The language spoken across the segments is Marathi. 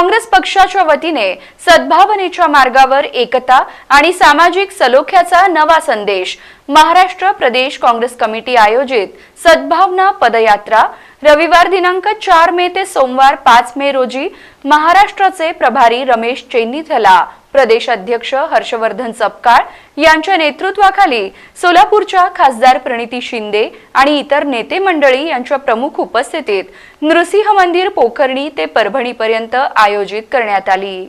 काँग्रेस पक्षाच्या वतीने सद्भावनेच्या मार्गावर एकता आणि सामाजिक सलोख्याचा नवा संदेश महाराष्ट्र प्रदेश काँग्रेस कमिटी आयोजित सद्भावना पदयात्रा रविवार दिनांक चार मे ते सोमवार पाच मे रोजी महाराष्ट्राचे प्रभारी रमेश चेन्नीथला प्रदेश अध्यक्ष हर्षवर्धन सपकाळ यांच्या नेतृत्वाखाली सोलापूरच्या खासदार प्रणिती शिंदे आणि इतर नेते मंडळी यांच्या प्रमुख उपस्थितीत नृसिंह मंदिर पोखर्णी ते परभणीपर्यंत आयोजित करण्यात आली.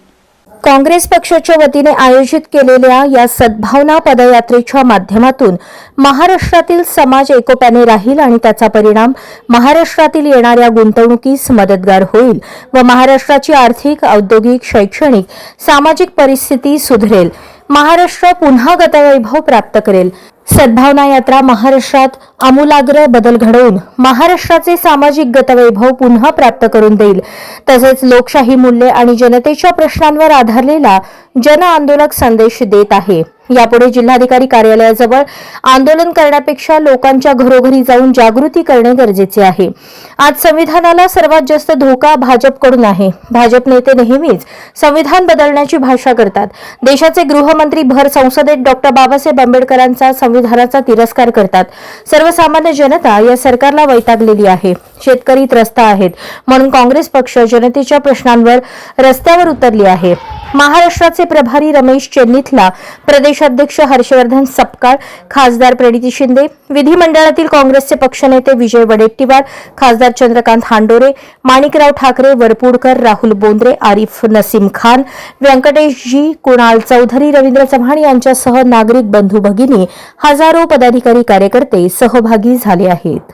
काँग्रेस पक्षाच्या वतीने आयोजित केलेल्या या सद्भावना पदयात्रेच्या माध्यमातून महाराष्ट्रातील समाज एकोप्याने राहील आणि त्याचा परिणाम महाराष्ट्रातील येणाऱ्या गुंतवणुकीस मदतगार होईल व महाराष्ट्राची आर्थिक औद्योगिक शैक्षणिक सामाजिक परिस्थिती सुधरेल. महाराष्ट्र पुन्हा गतवैभव प्राप्त करेल. सद्भावना यात्रा महाराष्ट्रात आमूलाग्र बदल घडवून महाराष्ट्राचे सामाजिक गतवैभव पुन्हा प्राप्त करून देईल. तसेच लोकशाही मूल्ये आणि जनतेच्या प्रश्नांवर आधारलेला जन आंदोलक संदेश देत आहे. यापुढे जिल्हाधिकारी कार्यालयाजवळ आंदोलन करण्यापेक्षा लोकांच्या घरोघरी जाऊन जागृती करणे गरजेचे आहे. आज संविधानाला सर्वात जास्त धोका भाजपकडून आहे. भाजप नेते नेहमीच संविधान बदलण्याची भाषा करतात. देशाचे गृहमंत्री भर संसदेत डॉक्टर बाबासाहेब आंबेडकरांचा संविधानाचा तिरस्कार करतात. सर्वसामान्य जनता या सरकारला वैतागलेली आहे. शेतकरी त्रस्त आहेत. म्हणून काँग्रेस पक्ष जनतेच्या प्रश्नांवर रस्त्यावर उतरली आहे. महाराष्ट्राचे प्रभारी रमेश चेन्नीथला प्रदेशाध्यक्ष हर्षवर्धन सपकाळ खासदार प्रणिती शिंदे विधिमंडळातील काँग्रेसचे पक्षनेते विजय वडेट्टीवार खासदार चंद्रकांत हांडोरे माणिकराव ठाकरे वरपुडकर राहुल बोंद्रे आरिफ नसीम खान व्यंकटेशजी कुणाल चौधरी रवींद्र चव्हाण यांच्यासह नागरिक बंधू भगिनी हजारो पदाधिकारी कार्यकर्ते सहभागी झाले आहेत.